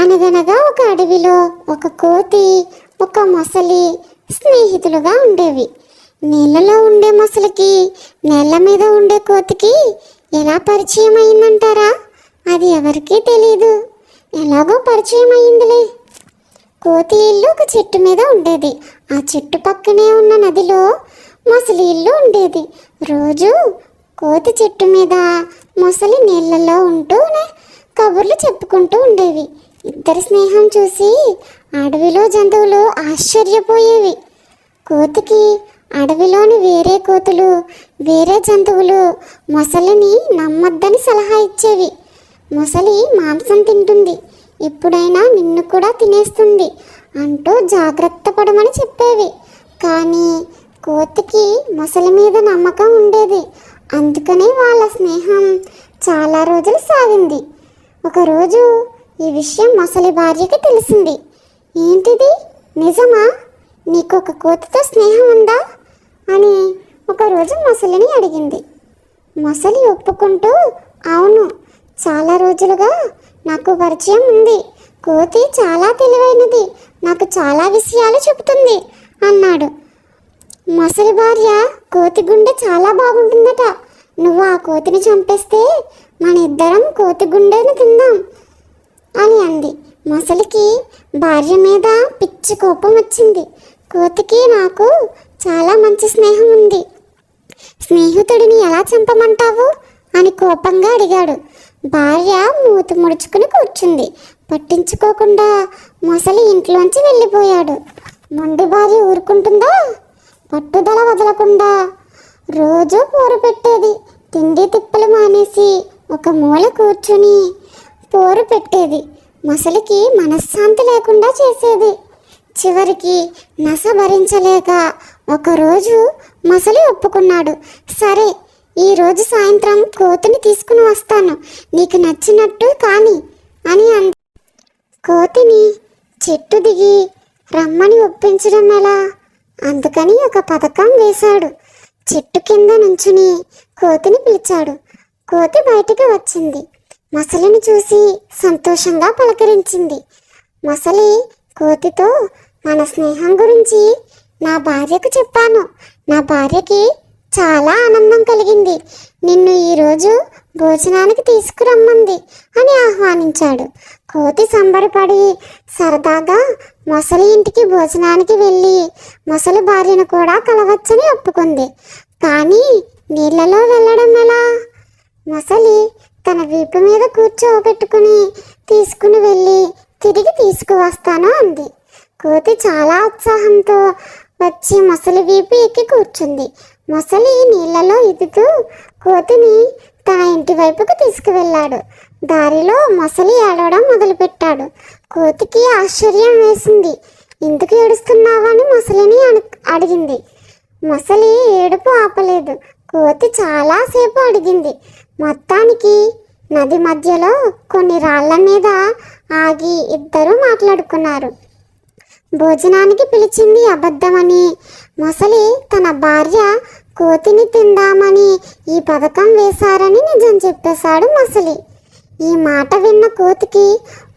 అనగనగా ఒక అడవిలో ఒక కోతి ఒక మొసలి స్నేహితులుగా ఉండేవి. నీళ్ళలో ఉండే మొసలికి నేల మీద ఉండే కోతికి ఎలా పరిచయం అయిందంటారా? అది ఎవరికీ తెలియదు ఎలాగో పరిచయం అయిందిలే. కోతి ఇల్లు ఒక చెట్టు మీద ఉండేది. ఆ చెట్టు పక్కనే ఉన్న నదిలో మొసలి ఇల్లు ఉండేది. రోజు కోతి చెట్టు మీద మొసలి నీళ్ళలో ఉంటూనే కబుర్లు చెప్పుకుంటూ ఉండేవి. ఇద్దరి స్నేహం చూసి అడవిలో జంతువులు ఆశ్చర్యపోయేవి. కోతికి అడవిలోని వేరే కోతులు వేరే జంతువులు మొసలిని నమ్మొద్దని సలహా ఇచ్చేవి. మొసలి మాంసం తింటుంది. ఎప్పుడైనా నిన్ను కూడా తినేస్తుంది అంటూ జాగ్రత్త పడమని చెప్పేవి. కానీ కోతికి మొసలి మీద నమ్మకం ఉండేది. అందుకని వాళ్ళ స్నేహం చాలా రోజులు సాగింది. ఒకరోజు ఈ విషయం మొసలి భార్యకి తెలిసింది. ఏంటిది? నిజమా? నీకు ఒక కోతితో స్నేహం ఉందా? అని ఒకరోజు మొసలిని అడిగింది. మొసలి ఒప్పుకుంటూ అవును చాలా రోజులుగా నాకు పరిచయం ఉంది. కోతి చాలా తెలివైనది నాకు చాలా విషయాలు చెబుతుంది అన్నాడు. మొసలి భార్య కోతి గుండె చాలా బాగుంటుందట. నువ్వు ఆ కోతిని చంపేస్తే మన ఇద్దరం కోతి గుండెని తిందాం. అని అంది. మొసలికి భార్య మీద పిచ్చి కోపం వచ్చింది. కోతికి నాకు చాలా మంచి స్నేహం ఉంది. స్నేహితుడిని ఎలా చంపమంటావు? అని కోపంగా అడిగాడు. భార్య మూతి ముడుచుకుని కూర్చుంది. పట్టించుకోకుండా మొసలి ఇంట్లోంచి వెళ్ళిపోయాడు. మొండి భార్య ఊరుకుంటుందా? పట్టుదల వదలకుండా రోజు కూర పెట్టేది. తిండి తిప్పలు మానేసి ఒక మూల కూర్చుని పోరు పెట్టేది. మొసలికి మనశ్శాంతి లేకుండా చేసేది. చివరికి నస భరించలేక ఒకరోజు మొసలి ఒప్పుకున్నాడు. సరే ఈరోజు సాయంత్రం కోతిని తీసుకుని వస్తాను. నీకు నచ్చినట్టు కానీ అని అంది. కోతిని చెట్టు దిగి రమ్మని ఒప్పించడం ఎలా? అందుకని ఒక పథకం వేశాడు. చెట్టు కింద నుంచుని కోతిని పిలిచాడు. కోతి బయటికి వచ్చింది. మొసలిని చూసి సంతోషంగా పలకరించింది. మొసలి కోతితో మన స్నేహం గురించి నా భార్యకు చెప్పాను. నా భార్యకి చాలా ఆనందం కలిగింది. నిన్ను ఈరోజు భోజనానికి తీసుకురమ్మంది అని ఆహ్వానించాడు. కోతి సంబరపడి సరదాగా మొసలి ఇంటికి భోజనానికి వెళ్ళి మొసలి భార్యను కూడా కలవచ్చని ఒప్పుకుంది. కానీ నీళ్ళలో వెళ్ళడం ఎలా మొసలి తన వీపు మీద కూర్చోబెట్టుకుని తీసుకుని వెళ్ళి తిరిగి తీసుకువస్తాను అంది. కోతి చాలా ఉత్సాహంతో వచ్చి మొసలి వీపు ఎక్కి కూర్చుంది. మొసలి నీళ్ళలో ఇదుతూ కోతిని తన ఇంటి వైపుకు తీసుకువెళ్ళాడు. దారిలో మొసలి ఏడవడం మొదలుపెట్టాడు. కోతికి ఆశ్చర్యం వేసింది. ఎందుకు ఏడుస్తున్నావని మొసలిని అడిగింది. మొసలి ఏడుపు ఆపలేదు. కోతి చాలాసేపు అడిగింది. మొత్తానికి నది మధ్యలో కొన్ని రాళ్ళ మీద ఆగి ఇద్దరూ మాట్లాడుకున్నారు. భోజనానికి పిలిచింది అబద్ధమని మొసలి తన భార్య కోతిని తిందామని ఈ పథకం వేశారని నిజం చెప్పేశాడు మొసలి. ఈ మాట విన్న కోతికి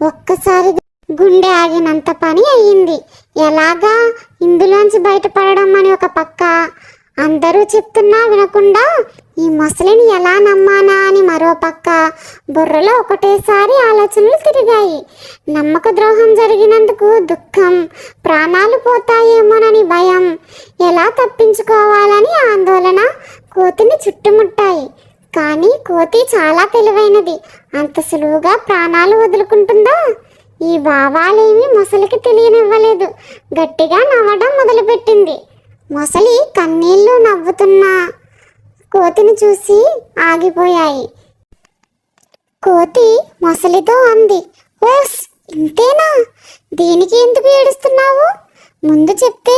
ఒక్కసారి గుండె ఆగినంత పని అయ్యింది. ఎలాగా ఇందులోంచి బయటపడడం అని ఒక పక్క అందరూ చెప్తున్నా వినకుండా ఈ మొసలిని ఎలా నమ్మానా అని మరో పక్క బుర్రలో ఒకటేసారి ఆలోచనలు తిరిగాయి. నమ్మక ద్రోహం జరిగినందుకు దుఃఖం ప్రాణాలు పోతాయేమోనని భయం. ఎలా తప్పించుకోవాలని ఆందోళన కోతిని చుట్టుముట్టాయి. కానీ కోతి చాలా తెలివైనది. అంత సులువుగా ప్రాణాలు వదులుకుంటుందా? ఈ భావాలేమి మొసలికి తెలియనివ్వలేదు. గట్టిగా నవ్వడం మొదలుపెట్టింది. మొసలి కన్నీళ్ళు నవ్వుతున్నా. కోతిని చూసి ఆగిపోయాయి. కోతి మొసలితో అంది ఓస్ ఇంతేనా? దీనికి ఎందుకు ఏడుస్తున్నావు? ముందు చెప్తే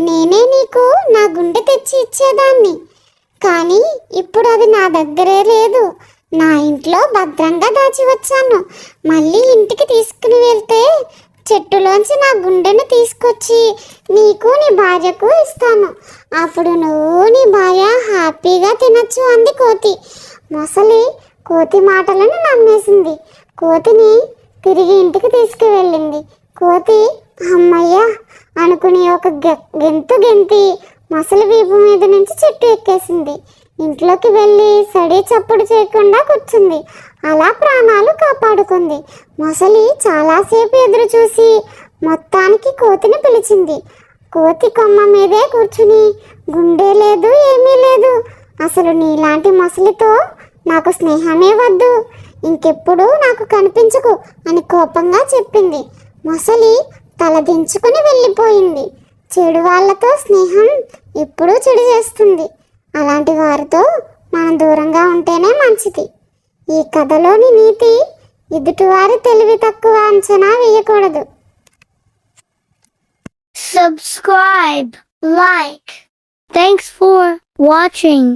నేనే నీకు నా గుండె తెచ్చి ఇచ్చేదాన్ని. కానీ ఇప్పుడు అది నా దగ్గరే లేదు. నా ఇంట్లో భద్రంగా దాచి వచ్చాను. మళ్ళీ ఇంటికి తీసుకుని వెళ్తే చెట్టులోంచి నా గుండెను తీసుకొచ్చి నీకు నీ భార్యకు ఇస్తాను. అప్పుడు నువ్వు నీ భార్య హ్యాపీగా తినచ్చు అంది కోతి. మొసలి కోతి మాటలను నమ్మేసింది. కోతిని తిరిగి ఇంటికి తీసుకువెళ్ళింది. కోతి అమ్మయ్య అనుకుని ఒక గెంతు గెంతి మొసలి వీపు మీద నుంచి చెట్టు ఎక్కేసింది. ఇంట్లోకి వెళ్ళి సడి చప్పుడు చేయకుండా కూర్చుంది. అలా ప్రాణాలు కాపాడుకుంది. మొసలి చాలాసేపు ఎదురు చూసి మొత్తానికి కోతిని పిలిచింది. కోతి కొమ్మ మీదే కూర్చుని గుండె లేదు ఏమీ లేదు. అసలు నీలాంటి మొసలితో నాకు స్నేహమే వద్దు. ఇంకెప్పుడు నాకు కనిపించకు అని కోపంగా చెప్పింది. మొసలి తలదించుకుని వెళ్ళిపోయింది. చెడు వాళ్ళతో స్నేహం ఎప్పుడూ చెడు చేస్తుంది. అలాంటి వారితో మనం దూరంగా ఉంటేనే మంచిది. ఈ కథలోని నీతి ఎదుటివారు తెలివి తక్కువ అంచనా వేయకూడదు. Subscribe like thanks for watching